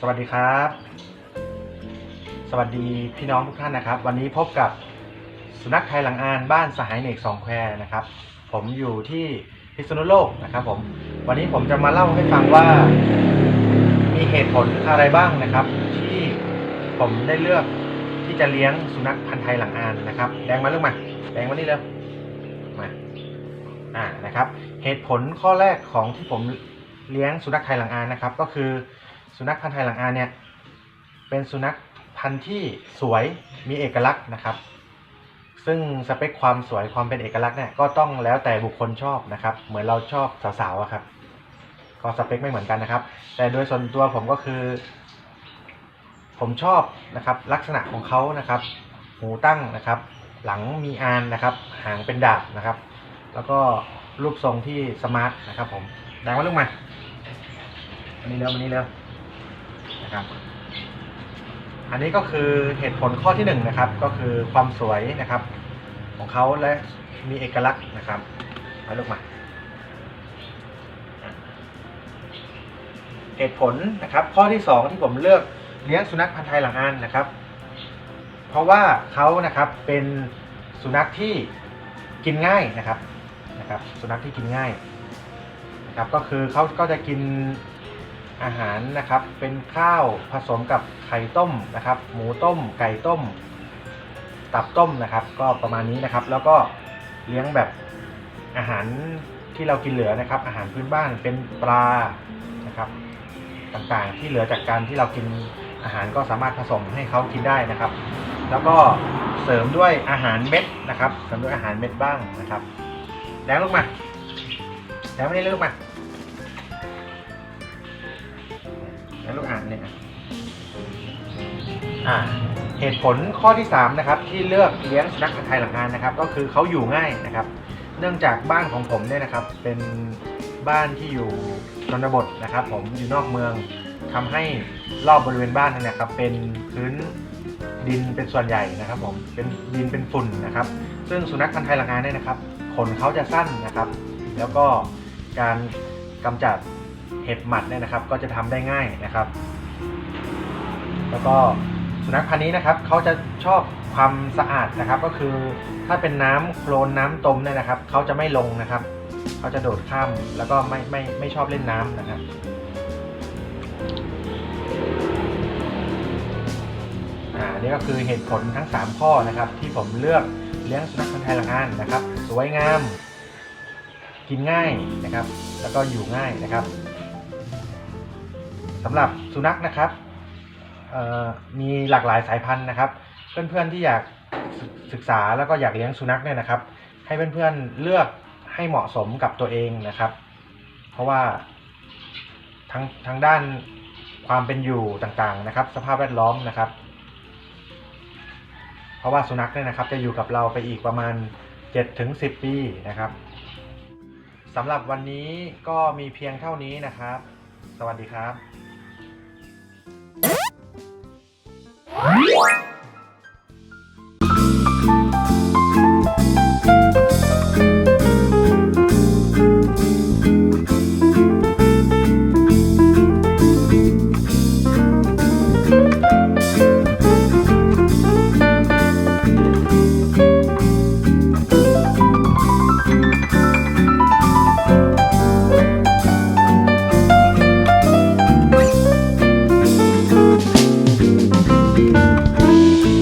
สวัสดีครับ สวัสดีพี่น้องทุกท่านนะครับ วันนี้พบกับสุนัขไทยหลังอานบ้านสหายเนกสองแควนะครับ ผมอยู่ที่พิษณุโลกนะครับ ผม วันนี้ผมจะมาเล่าให้ฟังว่า มีเหตุผลอะไรบ้างนะครับ ที่ผมได้เลือกที่จะเลี้ยงสุนัขพันธุ์ไทยหลังอานนะครับ แดงมาเรื่องมาแดงมานี่เร็วมาอ่านะครับ เหตุผลข้อแรกของที่ผมเลี้ยงสุนัขไทยหลังอานนะครับ ก็คือ สุนัขพันธุ์ไทยหลังอานเนี่ยเป็นสุนัขพันธุ์ที่สวยมีเอกลักษณ์นะครับ ซึ่งสเปคความสวยความเป็นเอกลักษณ์เนี่ยก็ต้องแล้วแต่บุคคลชอบนะครับ เหมือนเราชอบสาวๆครับ ก็สเปคไม่เหมือนกันนะครับ แต่โดยส่วนตัวผมก็คือ ผมชอบนะครับลักษณะของเขานะครับ หูตั้งนะครับ หลังมีอานนะครับ หางเป็นดาบนะครับ แล้วก็รูปทรงที่สมาร์ทนะครับผมแดงว่าลูกมาอันนี้เร็วอันนี้เร็ว นะครับ อันนี้ก็คือเหตุผลข้อที่หนึ่งนะครับ ก็คือความสวยนะครับ ของเขาและมีเอกลักษณ์นะครับเอาลูกมาเหตุผลนะครับ ข้อที่สองที่ผมเลือกเลี้ยงสุนัขพันธุ์ไทยหลังอานนะครับ เพราะว่าเขานะครับเป็นสุนัขที่กินง่ายนะครับนะครับ สุนัขที่กินง่ายนะครับ ก็คือเขาก็จะกิน อาหารนะครับเป็นข้าวผสมกับไข่ต้มนะครับ หมูต้ม ไก่ต้ม ตับต้มนะครับ ก็ประมาณนี้นะครับ แล้วก็เลี้ยงแบบอาหารที่เรากินเหลือนะครับ อาหารพื้นบ้านเป็นปลานะครับ ต่างๆที่เหลือจากการที่เรากินอาหารก็สามารถผสมให้เขากินได้นะครับ แล้วก็เสริมด้วยอาหารเม็ดนะครับ เสริมด้วยอาหารเม็ดบ้างนะครับแดงลูกมาแดงไม่ได้ลูกมา แดงลูกอ่านเนี่ยอะอ่าเหตุผลข้อที่3นะครับที่เลือกเลี้ยงสุนัขพันธุ์ไทยหลังงานนะครับ ก็คือเขาอยู่ง่ายนะครับ เนื่องจากบ้านของผมเนี่ยนะครับ เป็นบ้านที่อยู่ชนบทนะครับ ผมอยู่นอกเมืองทำให้รอบบริเวณบ้านนั่นนะครับ เป็นพื้นดินเป็นส่วนใหญ่นะครับ ผมเป็นดินเป็นฝุ่นนะครับ ซึ่งสุนัขพันธุ์ไทยหลังงานเนี่ยนะครับขนเขาจะสั้นนะครับ แล้วก็การกำจัด เห็บหมัดเนี่ยนะครับ ก็จะทำได้ง่ายนะครับ แล้วก็สุนัขพันธุ์นี้นะครับเขาจะชอบความสะอาดนะครับ ก็คือถ้าเป็นน้ำโคลนน้ำตมเนี่ยนะครับเขาจะไม่ลงนะครับเขาจะโดดข้ามแล้วก็ไม่ไม่ไม่ชอบเล่นน้ำนะครับอ่านี่ก็คือเหตุผลทั้ง 3 ข้อนะครับ ที่ผมเลือกเลี้ยงสุนัขพันธุ์ไทยหลังอ่านนะครับ สวยงาม กินง่ายนะครับ แล้วก็อยู่ง่ายนะครับ สำหรับสุนัขนะครับมีหลากหลายสายพันธุ์นะครับ เพื่อนๆที่อยากศึกษาแล้วก็อยากเลี้ยงสุนัขเนี่ยนะครับ ให้เพื่อนๆเลือกให้เหมาะสมกับตัวเองนะครับ เพราะว่าทั้งทั้งด้านความเป็นอยู่ต่างๆนะครับ สภาพแวดล้อมนะครับ เพราะว่าสุนัขเนี่ยนะครับ จะอยู่กับเราไปอีกประมาณ7-10 ปีนะครับสำหรับวันนี้ก็มีเพียงเท่านี้นะครับ สวัสดีครับ What?